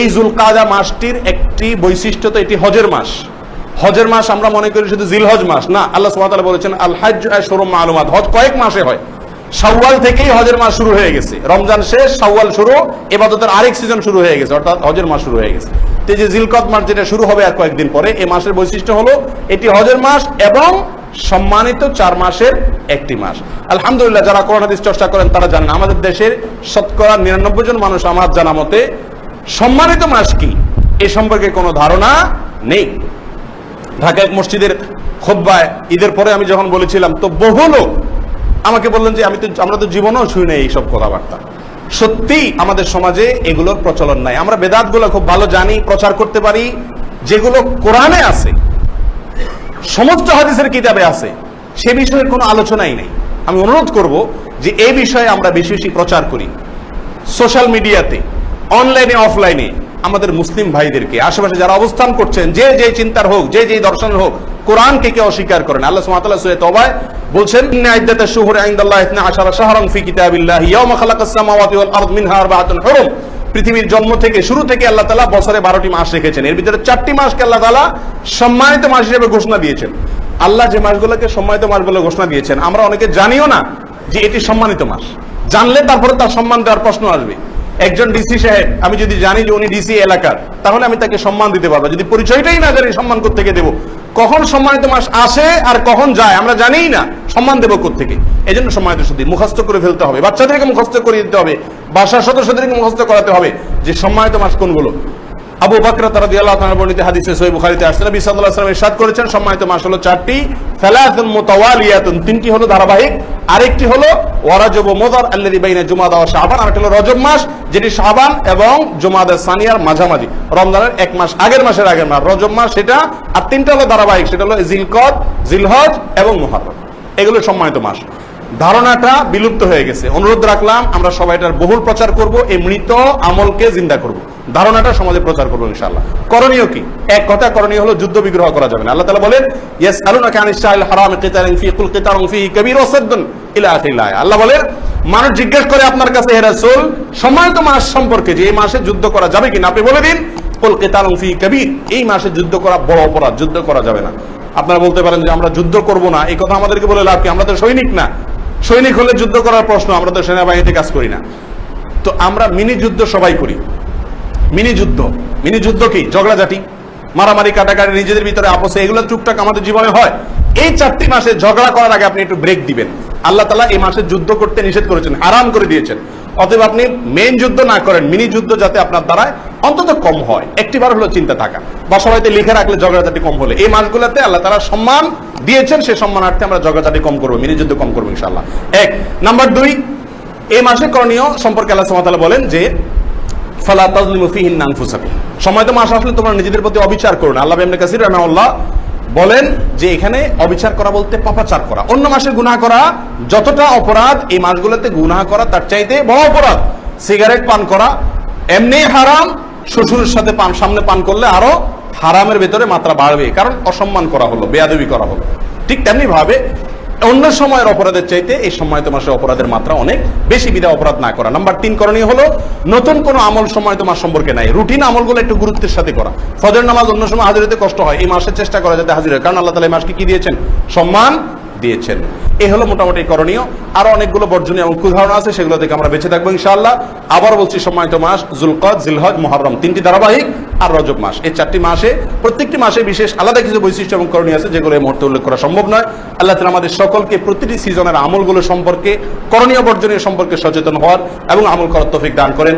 এই জুলকাদা মাসটির একটি বৈশিষ্ট্য তো এটি হজের মাস। হজের মাস আমরা মনে করি শুধু জিলহজ মাস। না, আল্লাহ সুবহানাহু বলেছেন আল হাজ শোরুম মালুমাত। হজ কয়েক মাসে হয়। শাওয়াল থেকেই হজের মাস শুরু হয়ে গেছে। রমজান শেষ, শাওয়াল শুরু, এবাদতের আরেক সিজন শুরু হয়ে গেছে, অর্থাৎ হজের মাস শুরু হয়ে গেছে। তো যে জিলকদ মাস যেটা শুরু হবে আর কয়েকদিন পরে, এই মাসের বৈশিষ্ট্য হলো, এটি হজের মাস এবং সম্মানিত চার মাসের একটি মাস। আলহামদুলিল্লাহ, যারা করোনা হাদিস চর্চা করেন, তারা জানেন, আমাদের দেশের শতকরা নিরানব্বই জন মানুষ আমার জানা মতে সম্মানিত মাস কি এ সম্পর্কে কোনো ধারণা নেই। ঢাকা এক মসজিদের খোব্বায় ঈদের পরে আমি যখন বলেছিলাম, তো বহু লোক আমাকে বললেন যে, আমি তো, আমরা তো জীবনেও শুই নাই এইসব কথাবার্তা। সত্যি আমাদের সমাজে এগুলোর প্রচলন নাই। আমরা বেদাতগুলো খুব ভালো জানি, প্রচার করতে পারি, যেগুলো কোরআনে আছে, সমস্ত হাদিসের কিতাবে আছে, সে বিষয়ে কোনো আলোচনাই নেই। আমি অনুরোধ করব যে এই বিষয়ে আমরা বেশি বেশি প্রচার করি। সোশ্যাল মিডিয়াতে অনলাইনে অফলাইনে আমাদের মুসলিম ভাইদেরকে, আশেপাশে যারা অবস্থান করছেন, যে যে চিন্তার হোক, যে যে দর্শনের হোক, কোরআনকে কে অস্বীকার করেন আল্লাহ তাআলা সূরা তওবায় বলছেন, ইন্না ইদ্দাতাশ শুহুরি ইনদাল্লাহি 12 শাহরান ফি কিতাবিল্লাহি খালাকাস সামাওয়াতি ওয়াল আরদ মিনহা হুরুম। পৃথিবীর জন্ম থেকে শুরু থেকে আল্লাহ তালা বছরে 12টি মাস রেখেছেন। এর ভিতরে চারটি মাসকে আল্লাহ তালা সম্মানিত মাস হিসেবে ঘোষণা দিয়েছেন। আল্লাহ যে মাসগুলোকে সম্মানিত মাস বলে ঘোষণা দিয়েছেন, আমরা অনেকে জানিও না যে এটি সম্মানিত মাস। জানলে তারপরে তার সম্মান দেওয়ার প্রশ্ন আসবে। একজন ডিসি সাহেব, আমি যদি জানি যে উনি ডিসি এলাকার, তাহলে আমি তাকে সম্মান দিতে পারব। যদি পরিচয়টাই না জানি, সম্মান থেকে দেবো? কখন সম্মানিত মাস আসে আর কখন যায়, আমরা জানিই না, সম্মান দেবো থেকে এই জন্য সম্মানিত সত্যি মুখস্থ করে ফেলতে হবে। বাচ্চাদেরকে মুখস্থ করে দিতে হবে, বাসার সদস্যদেরকে মুখস্থ করাতে হবে যে সম্মানিত মাস কোনগুলো। আবু বকর রাদিয়াল্লাহু তাআলা বর্ণিত হাদিসে সহিহ বুখারীতে আসছে। নবী সাল্লাল্লাহু আলাইহি ওয়াসাল্লাম ইরশাদ করেছেন, সম্মানিত মাস হলো চারটি। সালাতুন মুতাওয়ালিয়াতুন, তিনটি হলো ধারাবাহিক, আরেকটি হলো ওয়ারাজব মুদার আল্লাযী বাইনা জুমাদা ওয়া শাবান, আরেকটি হলো রজব মাস, যেটি শাবান এবং জুমাদা সানিয়ার মাঝামাঝি, রমজানের এক মাস আগের মাসের আগের মাস। রজব মাস সেটা, আর তিনটা হলো ধারাবাহিক, সেটা হলো জিলকদ, জিলহজ এবং মুহররম। এগুলো সম্মানিত মাস। ধারণাটা বিলুপ্ত হয়ে গেছে। অনুরোধ রাখলাম, আমরা সবাই এটার বহুল প্রচার করব, এই মৃত আমলকে জিন্দা করব। ধারণাটা সমাজে প্রচার করব ইনশাআল্লাহ। করণীয় কি? এক কথা, করণীয় হলো যুদ্ধ বিগ্রহ করা যাবে না। আল্লাহ তাআলা বলেন আল্লাহ বলেন, মানুষ জিজ্ঞেস করে আপনার কাছে, হে রাসূল, সম্মানিত মাস সম্পর্কে যে এই মাসে যুদ্ধ করা যাবে কিনা? আপনি বলে দিন, কুল ফি কবীর, এই মাসে যুদ্ধ করা বড় অপরাধ, যুদ্ধ করা যাবে না। আপনারা বলতে পারেন যে, আমরা যুদ্ধ করব না। এই কথা আমাদেরকে বলে লাভ কি? আমরা তো সৈনিক না। সৈনিক হলে যুদ্ধ করার প্রশ্ন, আমরা তো সেনাবাহিনীতে কাজ করি না। তো আমরা মিনি যুদ্ধ সবাই করি। মিনি যুদ্ধ মিনি যুদ্ধ কি? ঝগড়াঝাটি, মারামারি, কাটাকাটি, নিজেদের ভিতরে আপোষে, এগুলো টুকটাক আমাদের জীবনে হয়। এই চারটি মাসে ঝগড়া করার আগে আপনি একটু ব্রেক দিবেন। আল্লাহ তালা এই মাসে যুদ্ধ করতে নিষেধ করেছেন আরাম করে দিয়েছেন। অতএব আপনি মেন যুদ্ধ না করেন মিনি যুদ্ধ যাতে আপনার দ্বারায় অন্তত কম হয়। একটিবার হলো চিন্তা থাকা। বা সবাইতে লিখে রাখলে ঝগড়াঝাটি কম হলে। এই মাসগুলোতে আল্লাহ তারা সম্মান দিয়েছেন, সে সম্মানার্থে আমরা ঝগড়াঝাটি কম করব মিনি যুদ্ধ কম করব ইনশাল্লাহ এক। নাম্বার দুই, এই মাসে করণীয় সম্পর্কে আল্লাহ সুবহানাহু বলেন যে ফালা তাজলিমু ফিহিন সময় তো মাস আসলে তোমরা নিজেদের প্রতি অবিচার করো না। আল্লাহ ইবনে কাসির বলেন যে এখানে অবিচার করা বলতে পাপাচার করা। অন্য মাসে গুনাহ করা, যতটা অপরাধ, এই মাসগুলোতে গুনাহ করা, তার চাইতে বড় অপরাধ, সিগারেট পান করা, এমনি হারাম, শ্বশুরের সাথে পান, সামনে পান করলে আরও হারামের ভেতরে মাত্রা বাড়বে। কারণ অসম্মান করা হলো, বেয়াদবি করা হলো। ঠিক তেমনি ভাবে অন্য সময়ের অপরাধের চাইতে এই সময় তোমার অপরাধের মাত্রা অনেক বেশি বিধা অপরাধ না করা। নাম্বার তিন করণীয় হলো, নতুন কোনো আমল সময় তোমার সম্পর্কে নাই। রুটিন আমলগুলো একটু গুরুত্বের সাথে করা। ফজর নামাজ অন্য সময় হাজির হতে কষ্ট হয়। এই মাসের চেষ্টা করা যাতে হাজির হয়। কারণ আল্লাহ তালা এই মাসকে কি দিয়েছেন? সম্মান দিয়েছেন। এই হলো মোটামুটি করণীয়। আরও অনেকগুলো বর্জনীয় এবং কুধারণা আছে, সেগুলো থেকে আমরা বেঁচে থাকব ইনশাআল্লাহ। আবার বলছি, সম্মানিত মাস, জুলকদ, জিলহজ মহরম তিনটি ধারাবাহিক আর রজব মাস। এই চারটি মাসে, প্রত্যেকটি মাসে বিশেষ আলাদা কিছু বৈশিষ্ট্য এবং করণীয় আছে, যেগুলো এই মুহূর্তে উল্লেখ করা সম্ভব নয়। আল্লাহ তালা আমাদের সকলকে প্রতিটি সিজনের আমলগুলো সম্পর্কে, করণীয় বর্জনীয় সম্পর্কে সচেতন হওয়ার এবং আমল করার তৌফিক দান করেন।